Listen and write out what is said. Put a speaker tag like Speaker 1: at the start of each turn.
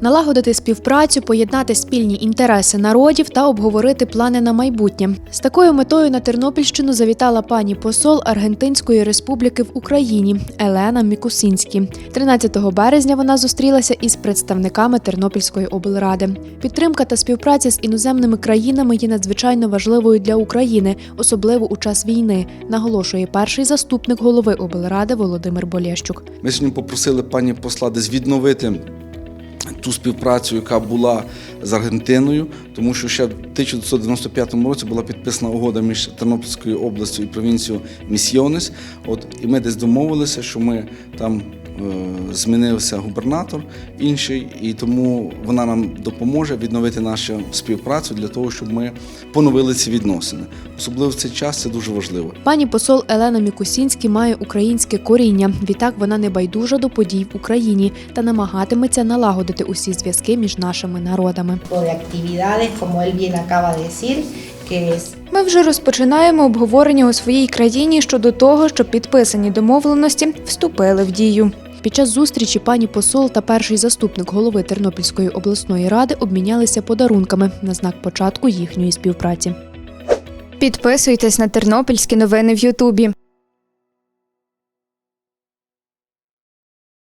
Speaker 1: налагодити співпрацю, поєднати спільні інтереси народів та обговорити плани на майбутнє. З такою метою на Тернопільщину завітала пані посол Аргентинської республіки в Україні Елена Мікусінські. 13 березня вона зустрілася із представниками Тернопільської облради. Підтримка та співпраця з іноземними країнами є надзвичайно важливою для України, особливо у час війни, наголошує перший заступник голови облради Володимир Болєщук.
Speaker 2: Ми сьогодні попросили пані посла десь відновити ту співпрацю, яка була з Аргентиною, тому що ще в 1995 році була підписана угода між Тернопільською областю і провінцією Місьйонес. От і ми десь домовилися, що ми там змінився губернатор інший, і тому вона нам допоможе відновити нашу співпрацю для того, щоб ми поновили ці відносини. Особливо в цей час це дуже важливо.
Speaker 1: Пані посол Елена Мікусінський має українське коріння. Відтак вона не байдужа до подій в Україні та намагатиметься налагодити усі зв'язки між нашими народами.
Speaker 3: Ми вже розпочинаємо обговорення у своїй країні щодо того, щоб підписані домовленості вступили в дію.
Speaker 1: Під час зустрічі пані посол та перший заступник голови Тернопільської обласної ради обмінялися подарунками на знак початку їхньої співпраці.
Speaker 3: Підписуйтесь на тернопільські новини в Ютубі.